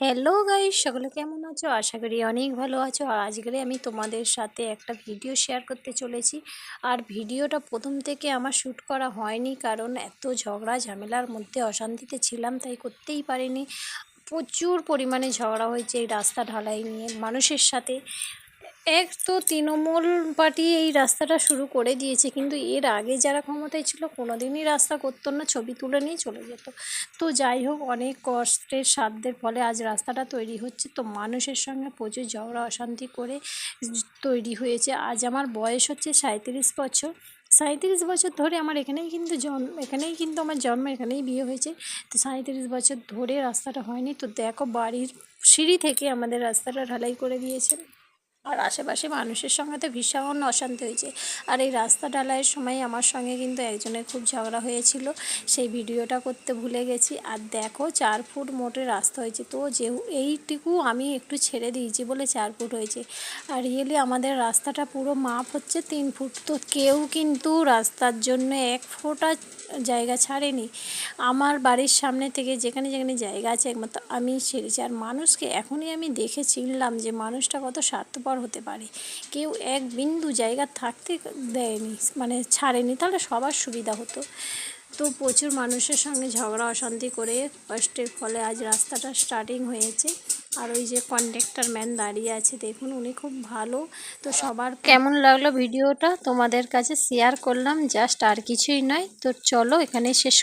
Hello guys সকলে কেমন আছো? আশা করি অনেক ভালো আছো। আজকে আমি তোমাদের সাথে একটা ভিডিও শেয়ার করতে চলেছি। আর ভিডিওটা প্রথম থেকে আমার শ্যুট করা হয়নি কারণ এত ঝগড়া, ঝামেলার মধ্যে অশান্তিতে ছিলাম, তাই করতেই পারিনি। প্রচুর পরিমাণে ঝগড়া হয়েছে এই রাস্তা ঢালাই নিয়ে মানুষের সাথে। এক তো তৃণমূল পার্টি এই রাস্তাটা শুরু করে দিয়েছে, কিন্তু এর আগে যারা ক্ষমতায় ছিল কোনোদিনই রাস্তা করতো না, ছবি তুলে নিয়ে চলে যেত। তো যাই হোক, অনেক কষ্টের সাধ্যের ফলে আজ রাস্তাটা তৈরি হচ্ছে। তো মানুষের সঙ্গে প্রচুর ঝগড়া, অশান্তি করে তৈরি হয়েছে। আজ আমার বয়স হচ্ছে সাঁত্রিশ বছর। সাঁত্রিশ বছর ধরে আমার এখানেই কিন্তু জন্ম, এখানেই কিন্তু আমার জন্ম, এখানেই বিয়ে হয়েছে। তো সাঁত্রিশ বছর ধরে রাস্তাটা হয়নি। তো দেখো বাড়ির সিঁড়ি থেকে আমাদের রাস্তাটা ঢালাই করে দিয়েছেন। আর আশেপাশে মানুষের সঙ্গে তো ভীষণ অশান্তি হয়েছে। আর এই রাস্তা ঢালাইয়ের সময় আমার সঙ্গে কিন্তু একজনের খুব ঝগড়া হয়েছিল। সেই ভিডিওটা করতে ভুলে গেছি। আর দেখো, চার ফুট মোটে রাস্তা হয়েছে। তো যে এইটুকু আমি একটু ছেড়ে দিয়েছি বলে চার ফুট হয়েছে। আর রিয়েলি আমাদের রাস্তাটা পুরো মাপ হচ্ছে তিন ফুট। তো কেউ কিন্তু রাস্তার জন্য এক ফোঁটা জায়গা ছাড়েনি। আমার বাড়ির সামনে থেকে যেখানে যেখানে জায়গা আছে, একমাত্র আমি ছেড়েছি। আর মানুষকে এখনই আমি দেখে চিনলাম যে মানুষটা কত স্বার্থপর হতে পারে। কেউ এক বিন্দু জায়গা থাকতে দেয়নি মানে ছাড়েনি, তাহলে সবার সুবিধা হতো। তো প্রচুর মানুষের সঙ্গে ঝগড়া অশান্তি করে কষ্টের ফলে আজ রাস্তাটা স্টার্টিং হয়েছে। আর ওই যে কন্ডাক্টর ম্যান দাঁড়িয়ে আছে, দেখুন উনি খুব ভালো। তো সবার কেমন লাগল ভিডিওটা? তোমাদের কাছে শেয়ার করলাম জাস্ট আর কিছুই নয়। তো চলো এখানে শেষ